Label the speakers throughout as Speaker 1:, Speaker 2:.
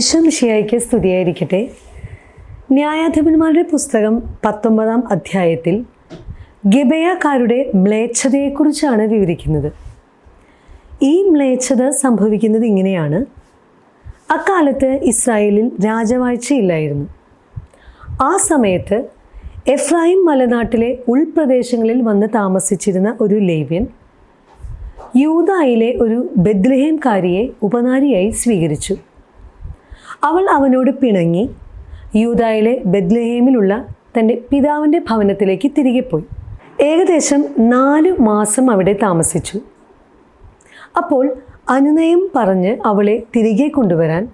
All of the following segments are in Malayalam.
Speaker 1: ഈശ്വംഷിയായിക്ക് സ്തുതിയായിരിക്കട്ടെ. ന്യായാധിപന്മാരുടെ പുസ്തകം പത്തൊമ്പതാം അധ്യായത്തിൽ ഗബയാക്കാരുടെ മ്ലേച്ഛതയെക്കുറിച്ചാണ് വിവരിക്കുന്നത്. ഈ മ്ലേച്ഛത സംഭവിക്കുന്നത് ഇങ്ങനെയാണ്. അക്കാലത്ത് ഇസ്രായേലിൽ രാജവാഴ്ചയില്ലായിരുന്നു. ആ സമയത്ത് എഫ്രായിം മലനാട്ടിലെ ഉൾപ്രദേശങ്ങളിൽ വന്ന് താമസിച്ചിരുന്ന ഒരു ലേവ്യൻ യൂതായിലെ ഒരു ബദ്ലഹേംകാരിയെ ഉപനാരിയായി സ്വീകരിച്ചു. അവൾ അവനോട് പിണങ്ങി. യൂതായിലെ ബദ്ലഹേമിലുള്ള തന്റെ പിതാവിന്റെ ഭവനത്തിലേക്ക് തിരികെ പോയി. ഏകദേശം നാല് മാസം അവിടെ താമസിച്ചു. അപ്പോൾ അനുനയം പറഞ്ഞ് അവളെ തിരികെ കൊണ്ടുവരാൻ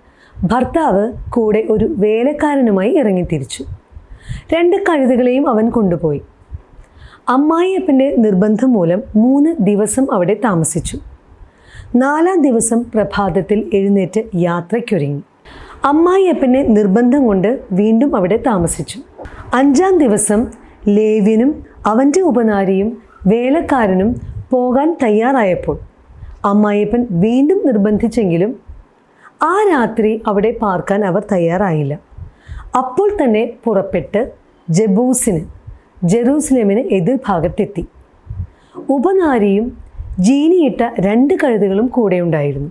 Speaker 1: ഭർത്താവ് കൂടെ ഒരു വേലക്കാരനുമായി ഇറങ്ങിത്തിരിച്ചു രണ്ട് കഴുതുകളെയും അവൻ കൊണ്ടുപോയി. അമ്മായിയപ്പന്റെ നിർബന്ധം മൂലം മൂന്ന് ദിവസം അവിടെ താമസിച്ചു. നാലാം ദിവസം പ്രഭാതത്തിൽ എഴുന്നേറ്റ് യാത്രയ്ക്കൊരുങ്ങി. അമ്മായിയപ്പന്റെ നിർബന്ധം കൊണ്ട് വീണ്ടും അവിടെ താമസിച്ചു. അഞ്ചാം ദിവസം ലേവ്യനും അവന്റെ ഉപനാരിയും വേലക്കാരനും പോകാൻ തയ്യാറായപ്പോൾ അമ്മായിയപ്പൻ വീണ്ടും നിർബന്ധിച്ചെങ്കിലും ആ രാത്രി അവിടെ പാർക്കാൻ അവർ തയ്യാറായില്ല. അപ്പോൾ തന്നെ പുറപ്പെട്ട് ജബൂസിന് ജെറൂസലേമിന് എതിർഭാഗത്തെത്തി ഉപനാരിയും ജീനിയിട്ട രണ്ട് കഴുതുകളും കൂടെയുണ്ടായിരുന്നു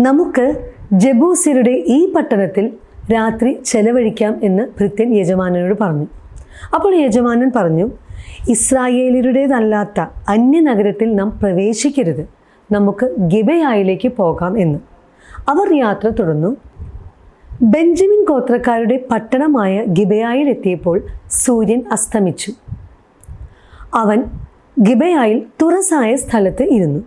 Speaker 1: നമുക്ക് ജബൂസിരുടെ ഈ പട്ടണത്തിൽ രാത്രി ചെലവഴിക്കാം എന്ന് ഭൃത്യൻ യജമാനനോട് പറഞ്ഞു. അപ്പോൾ യജമാനൻ പറഞ്ഞു ഇസ്രായേലരുടേതല്ലാത്ത അന്യനഗരത്തിൽ നാം പ്രവേശിക്കരുത്. നമുക്ക് ഗിബയായിലേക്ക് പോകാം എന്ന്. അവർ യാത്ര തുടർന്നു. ബെഞ്ചമിൻ ഗോത്രക്കാരുടെ പട്ടണമായ ഗിബയായിൽ എത്തിയപ്പോൾ സൂര്യൻ അസ്തമിച്ചു. അവൻ ഗിബയായിൽ തുറസായ സ്ഥലത്ത് ഇരുന്നു.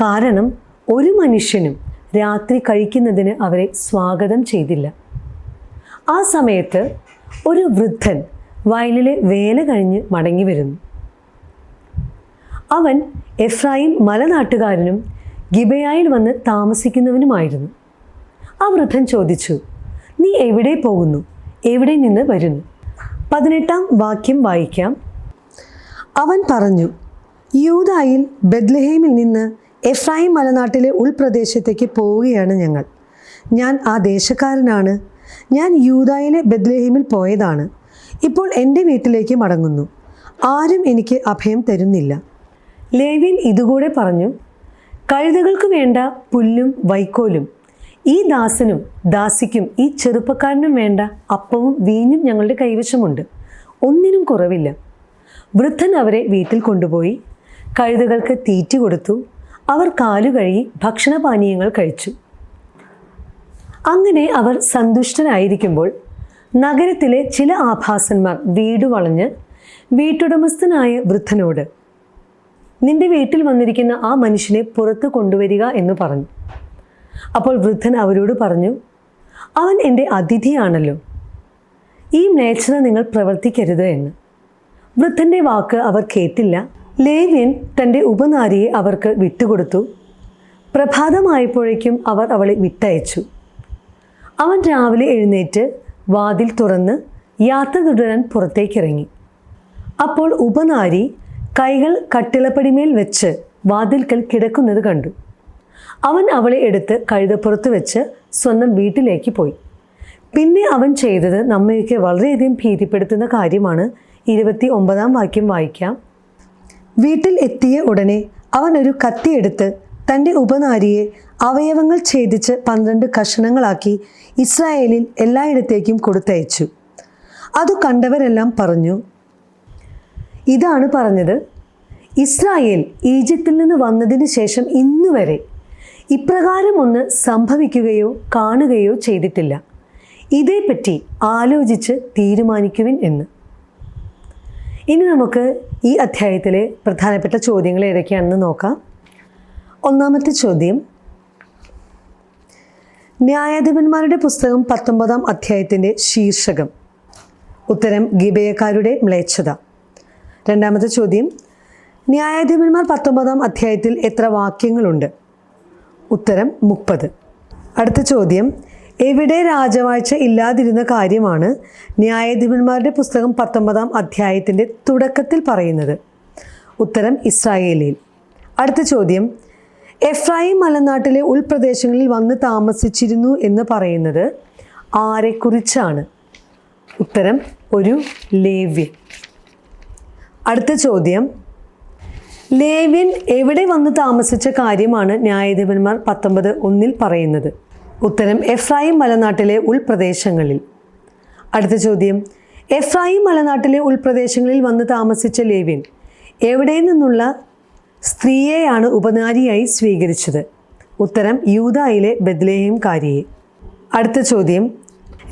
Speaker 1: കാരണം ഒരു മനുഷ്യനും രാത്രി കഴിക്കുന്നതിന് അവരെ സ്വാഗതം ചെയ്തില്ല. ആ സമയത്ത് ഒരു വൃദ്ധൻ വയലിലെ വേല കഴിഞ്ഞ് മടങ്ങി വരുന്നു. അവൻ എഫ്രായിം മലനാട്ടുകാരനും ഗിബയായിൽ വന്ന് താമസിക്കുന്നവനുമായിരുന്നു. ആ വൃദ്ധൻ ചോദിച്ചു നീ എവിടെ പോകുന്നു? എവിടെ നിന്ന് വരുന്നു? പതിനെട്ടാം വാക്യം വായിക്കാം. അവൻ പറഞ്ഞു യൂതായിൽ ബദ്ലഹേമിൽ നിന്ന് എഫ്രായിം മലനാട്ടിലെ ഉൾപ്രദേശത്തേക്ക് പോവുകയാണ് ഞങ്ങൾ. ഞാൻ ആ ദേശക്കാരനാണ്. ഞാൻ യൂതായിലെ ബദ്ലേഹിമിൽ പോയതാണ്. ഇപ്പോൾ എന്റെ വീട്ടിലേക്ക് മടങ്ങുന്നു. ആരും എനിക്ക് അഭയം തരുന്നില്ല. ലേവിൻ ഇതുകൂടെ പറഞ്ഞു കഴുതകൾക്ക് വേണ്ട പുല്ലും വൈക്കോലും ഈ ദാസനും ദാസിക്കും ഈ ചെറുപ്പക്കാരനും വേണ്ട അപ്പവും വീഞ്ഞും ഞങ്ങളുടെ കൈവശമുണ്ട്. ഒന്നിനും കുറവില്ല. വൃദ്ധൻ അവരെ വീട്ടിൽ കൊണ്ടുപോയി കഴുതകൾക്ക് തീറ്റി കൊടുത്തു അവർ കാലു കഴുകി ഭക്ഷണപാനീയങ്ങൾ കഴിച്ചു. അങ്ങനെ അവർ സന്തുഷ്ടനായിരിക്കുമ്പോൾ നഗരത്തിലെ ചില ആഭാസന്മാർ വീട് വളഞ്ഞ് വീട്ടുടമസ്ഥനായ വൃദ്ധനോട് നിന്റെ വീട്ടിൽ വന്നിരിക്കുന്ന ആ മനുഷ്യനെ പുറത്ത് കൊണ്ടുവരിക എന്ന് പറഞ്ഞു. അപ്പോൾ വൃദ്ധൻ അവരോട് പറഞ്ഞു അവൻ എന്റെ അതിഥിയാണല്ലോ. ഈ മ്ലേച്ഛത നിങ്ങൾ പ്രവർത്തിക്കരുത് എന്ന്. വൃദ്ധന്റെ വാക്ക് അവർ കേട്ടില്ല. ലേവ്യൻ തന്റെ ഉപനാരിയെ അവർക്ക് വിട്ടുകൊടുത്തു. പ്രഭാതമായപ്പോഴേക്കും അവർ അവളെ വിട്ടയച്ചു. അവൻ രാവിലെ എഴുന്നേറ്റ് വാതിൽ തുറന്ന് യാത്ര തുടരാൻ പുറത്തേക്കിറങ്ങി. അപ്പോൾ ഉപനാരി കൈകൾ കട്ടിളപ്പടിമേൽ വെച്ച് വാതിൽക്കൽ കിടക്കുന്നത് കണ്ടു. അവൻ അവളെ എടുത്ത് കഴുതപ്പുറത്ത് വെച്ച് സ്വന്തം വീട്ടിലേക്ക് പോയി. പിന്നെ അവൻ ചെയ്തത് നമ്മയൊക്കെ വളരെയധികം ഭീതിപ്പെടുത്തുന്ന കാര്യമാണ്. ഇരുപത്തി ഒമ്പതാം വാക്യം വായിക്കാം. വീട്ടിൽ എത്തിയ ഉടനെ അവൻ ഒരു കത്തിയെടുത്ത് തന്റെ ഉപനാരിയെ അവയവങ്ങൾ ഛേദിച്ച് പന്ത്രണ്ട് കഷണങ്ങളാക്കി ഇസ്രായേലിൽ എല്ലായിടത്തേക്കും കൊടുത്തയച്ചു. അത് കണ്ടവരെല്ലാം പറഞ്ഞു ഇതാണ് പറഞ്ഞത്. ഇസ്രായേൽ ഈജിപ്തിൽ നിന്ന് വന്നതിന് ശേഷം ഇന്നുവരെ ഇപ്രകാരം ഒന്ന് സംഭവിക്കുകയോ കാണുകയോ ചെയ്തിട്ടില്ല. ഇതേപ്പറ്റി ആലോചിച്ച് തീരുമാനിക്കുവിൻ എന്ന്. ഇനി നമുക്ക് ഈ അധ്യായത്തിലെ പ്രധാനപ്പെട്ട ചോദ്യങ്ങൾ ഏതൊക്കെയാണെന്ന് നോക്കാം. ഒന്നാമത്തെ ചോദ്യം ന്യായാധിപന്മാരുടെ പുസ്തകം പത്തൊമ്പതാം അധ്യായത്തിന്റെ ശീർഷകം. ഉത്തരം ഗിബയക്കാരുടെ മ്ലേച്ഛത. രണ്ടാമത്തെ ചോദ്യം ന്യായാധിപന്മാർ പത്തൊമ്പതാം അധ്യായത്തിൽ എത്ര വാക്യങ്ങളുണ്ട്? ഉത്തരം മുപ്പത്. അടുത്ത ചോദ്യം എവിടെ രാജവാഴ്ച ഇല്ലാതിരുന്ന കാര്യമാണ് ന്യായാധിപന്മാരുടെ പുസ്തകം പത്തൊമ്പതാം അധ്യായത്തിന്റെ തുടക്കത്തിൽ പറയുന്നത്. ഉത്തരം ഇസ്രായേലിൽ. അടുത്ത ചോദ്യം. എഫ്രായിം മലനാട്ടിലെ ഉൾപ്രദേശങ്ങളിൽ വന്ന് താമസിച്ചിരുന്നു എന്ന് പറയുന്നത് ആരെക്കുറിച്ചാണ്? ഉത്തരം ഒരു ലേവ്യൻ. അടുത്ത ചോദ്യം. ലേവ്യൻ എവിടെ വന്ന് താമസിച്ച കാര്യമാണ് ന്യായാധിപന്മാർ പത്തൊമ്പത് ഒന്നിൽ പറയുന്നത്? ഉത്തരം എഫ്രായിം മലനാട്ടിലെ ഉൾപ്രദേശങ്ങളിൽ. അടുത്ത ചോദ്യം എഫ്രായിം മലനാട്ടിലെ ഉൾപ്രദേശങ്ങളിൽ വന്ന് താമസിച്ച ലേവ്യൻ എവിടെ നിന്നുള്ള സ്ത്രീയെയാണ് ഉപനാരിയായി സ്വീകരിച്ചത്? ഉത്തരം യൂതായിലെ ബദ്ലേഹംകാരിയെ അടുത്ത ചോദ്യം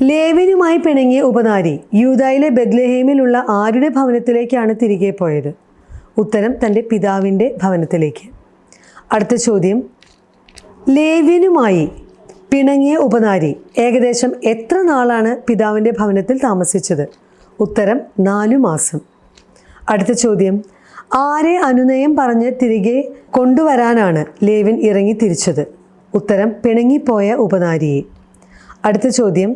Speaker 1: ലേവിനുമായി പിണങ്ങിയ ഉപനാരി യൂതായിലെ ബദ്ലേഹേമിലുള്ള ആരുടെ ഭവനത്തിലേക്കാണ് തിരികെ പോയത്? ഉത്തരം തന്റെ പിതാവിന്റെ ഭവനത്തിലേക്ക്. അടുത്ത ചോദ്യം ലേവ്യനുമായി പിണങ്ങിയ ഉപനാരി ഏകദേശം എത്ര നാളാണ് പിതാവിന്റെ ഭവനത്തിൽ താമസിച്ചത്? ഉത്തരം നാലു മാസം. അടുത്ത ചോദ്യം. ആരെ അനുനയം പറഞ്ഞ് തിരികെ കൊണ്ടുവരാനാണ് ലേവിൻ ഇറങ്ങി തിരിച്ചത്? ഉത്തരം പിണങ്ങിപ്പോയ ഉപനാരിയെ. അടുത്ത ചോദ്യം.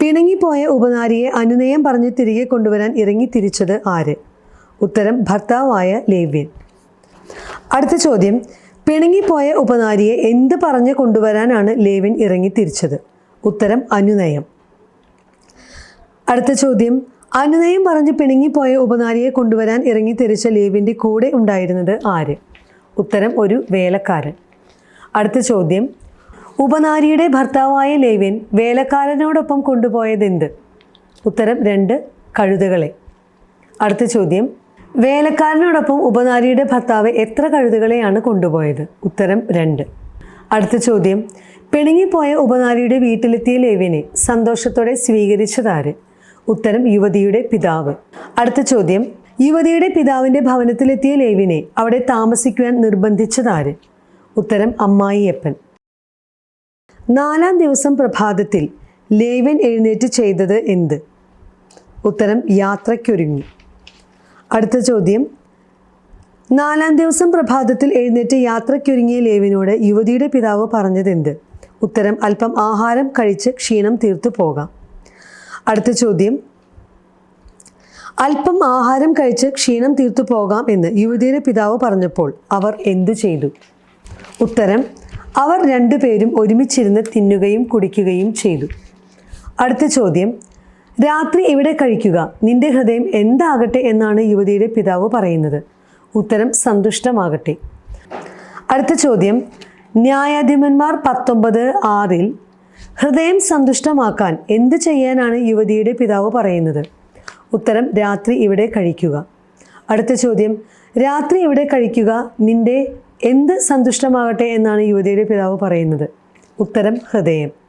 Speaker 1: പിണങ്ങിപ്പോയ ഉപനാരിയെ അനുനയം പറഞ്ഞ് തിരികെ കൊണ്ടുവരാൻ ഇറങ്ങി തിരിച്ചത് ആര്? ഉത്തരം ഭർത്താവായ ലേവ്യൻ. അടുത്ത ചോദ്യം. പിണങ്ങിപ്പോയ ഉപനാരിയെ എന്ത് പറഞ്ഞ് കൊണ്ടുവരാനാണ് ലേവിൻ ഇറങ്ങി തിരിച്ചത്? ഉത്തരം അനുനയം. അടുത്ത ചോദ്യം. അനുനയം പറഞ്ഞ് പിണങ്ങിപ്പോയ ഉപനാരിയെ കൊണ്ടുവരാൻ ഇറങ്ങി തിരിച്ച ലേവിന്റെ കൂടെ ഉണ്ടായിരുന്നത് ആര്? ഉത്തരം ഒരു വേലക്കാരൻ. അടുത്ത ചോദ്യം. ഉപനാരിയുടെ ഭർത്താവായ ലേവിൻ വേലക്കാരനോടൊപ്പം കൊണ്ടുപോയതെന്ത്? ഉത്തരം രണ്ട് കഴുതകളെ. അടുത്ത ചോദ്യം. വേലക്കാരനോടൊപ്പം ഉപനാരിയുടെ ഭർത്താവ് എത്ര കഴുതുകളെയാണ് കൊണ്ടുപോയത്? ഉത്തരം രണ്ട്. അടുത്ത ചോദ്യം. പിണങ്ങിപ്പോയ ഉപനാരിയുടെ വീട്ടിലെത്തിയ ലേവ്യനെ സന്തോഷത്തോടെ സ്വീകരിച്ചതാര്? ഉത്തരം യുവതിയുടെ പിതാവ്. അടുത്ത ചോദ്യം. യുവതിയുടെ പിതാവിന്റെ ഭവനത്തിലെത്തിയ ലേവിനെ അവിടെ താമസിക്കുവാൻ നിർബന്ധിച്ചതാര്? ഉത്തരം അമ്മായിയപ്പൻ. നാലാം ദിവസം പ്രഭാതത്തിൽ ലേവൻ എഴുന്നേറ്റ് ചെയ്തത് എന്ത്? ഉത്തരം യാത്രയ്ക്കൊരുങ്ങി. അടുത്ത ചോദ്യം. നാലാം ദിവസം പ്രഭാതത്തിൽ എഴുന്നേറ്റ് യാത്രയ്ക്കൊരുങ്ങിയ ലേവിനോട് യുവതിയുടെ പിതാവ് പറഞ്ഞതെന്ത്? ഉത്തരം അല്പം ആഹാരം കഴിച്ച് ക്ഷീണം തീർത്തു പോകാം. അടുത്ത ചോദ്യം. അല്പം ആഹാരം കഴിച്ച് ക്ഷീണം തീർത്തു പോകാം എന്ന് യുവതിയുടെ പിതാവ് പറഞ്ഞപ്പോൾ അവർ എന്തു ചെയ്തു? ഉത്തരം അവർ രണ്ടുപേരും ഒരുമിച്ചിരുന്ന് തിന്നുകയും കുടിക്കുകയും ചെയ്തു. അടുത്ത ചോദ്യം. രാത്രി ഇവിടെ കഴിക്കുക? നിന്റെ ഹൃദയം എന്താകട്ടെ എന്നാണ് യുവതിയുടെ പിതാവ് പറയുന്നത്. ഉത്തരം സന്തുഷ്ടമാകട്ടെ. അടുത്ത ചോദ്യം. ന്യായാധിപന്മാർ പത്തൊമ്പത് ആറിൽ ഹൃദയം സന്തുഷ്ടമാക്കാൻ എന്ത് ചെയ്യാനാണ് യുവതിയുടെ പിതാവ് പറയുന്നത്? ഉത്തരം രാത്രി ഇവിടെ കഴിക്കുക. അടുത്ത ചോദ്യം. രാത്രി ഇവിടെ കഴിക്കുക? നിന്റെ എന്ത് സന്തുഷ്ടമാകട്ടെ എന്നാണ് യുവതിയുടെ പിതാവ് പറയുന്നത്. ഉത്തരം ഹൃദയം.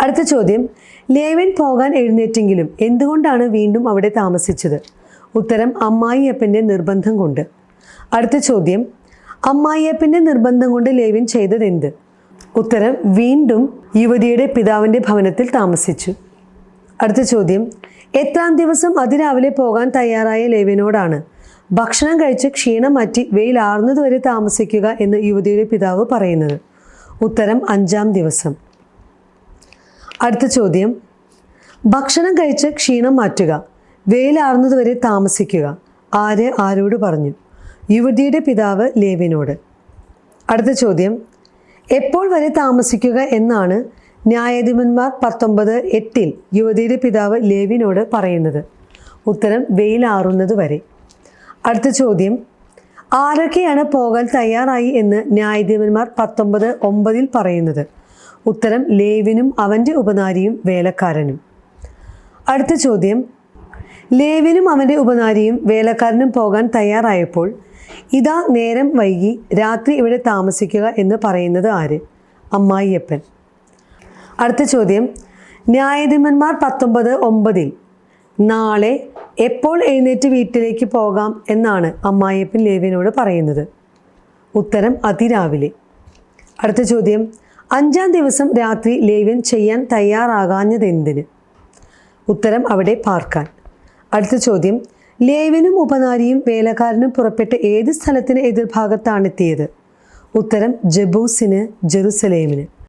Speaker 1: അടുത്ത ചോദ്യം. ലേവൻ പോകാൻ എഴുന്നേറ്റെങ്കിലും എന്തുകൊണ്ടാണ് വീണ്ടും അവിടെ താമസിച്ചത്? ഉത്തരം അമ്മായിയപ്പന്റെ നിർബന്ധം കൊണ്ട്. അടുത്ത ചോദ്യം. അമ്മായിയപ്പന്റെ നിർബന്ധം കൊണ്ട് ലേവൻ ചെയ്തതെന്ത്? ഉത്തരം വീണ്ടും യുവതിയുടെ പിതാവിന്റെ ഭവനത്തിൽ താമസിച്ചു. അടുത്ത ചോദ്യം. എത്രാം ദിവസം അതിരാവിലെ പോകാൻ തയ്യാറായ ലേവിനോടാണ് ഭക്ഷണം കഴിച്ച് ക്ഷീണം മാറ്റി വെയിലാർന്നതുവരെ താമസിക്കുക എന്ന് യുവതിയുടെ പിതാവ് പറയുന്നത്. ഉത്തരം അഞ്ചാം ദിവസം. അടുത്ത ചോദ്യം. ഭക്ഷണം കഴിച്ച് ക്ഷീണം മാറ്റുക. വെയിലാറുന്നതുവരെ താമസിക്കുക. ആര് ആരോട് പറഞ്ഞു? യുവതിയുടെ പിതാവ് ലേവിനോട് അടുത്ത ചോദ്യം. എപ്പോൾ വരെ താമസിക്കുക എന്നാണ് ന്യായാധിപന്മാർ പത്തൊമ്പത് എട്ടിൽ യുവതിയുടെ പിതാവ് ലേവിനോട് പറയുന്നത്. ഉത്തരം വെയിലാറുന്നത് വരെ. അടുത്ത ചോദ്യം. ആരൊക്കെയാണ് പോകാൻ തയ്യാറായി എന്ന് ന്യായാധിപന്മാർ പത്തൊമ്പത് ഒമ്പതിൽ പറയുന്നത്? ഉത്തരം ലേവിനും അവന്റെ ഉപനാരിയും വേലക്കാരനും. അടുത്ത ചോദ്യം. ലേവിനും അവന്റെ ഉപനാരിയും വേലക്കാരനും പോകാൻ തയ്യാറായപ്പോൾ ഇതാ നേരം വൈകി രാത്രി ഇവിടെ താമസിക്കുക എന്ന് പറയുന്നത് ആര്? അമ്മായിയപ്പൻ. അടുത്ത ചോദ്യം. ന്യായാധിപന്മാർ പത്തൊമ്പത് ഒമ്പതിൽ നാളെ എപ്പോൾ എഴുന്നേറ്റ് വീട്ടിലേക്ക് പോകാം എന്നാണ് അമ്മായിയപ്പൻ ലേവിനോട് പറയുന്നത്. ഉത്തരം അതിരാവിലെ. അടുത്ത ചോദ്യം. അഞ്ചാം ദിവസം രാത്രി ലേവ്യൻ ചെയ്യാൻ തയ്യാറാകാഞ്ഞതെന്തിന്? ഉത്തരം അവിടെ പാർക്കാൻ. അടുത്ത ചോദ്യം ലേവനും ഉപനാരിയും വേലക്കാരനും പുറപ്പെട്ട് ഏത് സ്ഥലത്തിന് എതിർഭാഗത്താണെത്തിയത്? ഉത്തരം ജബൂസിന് ജെറുസലേമിന്.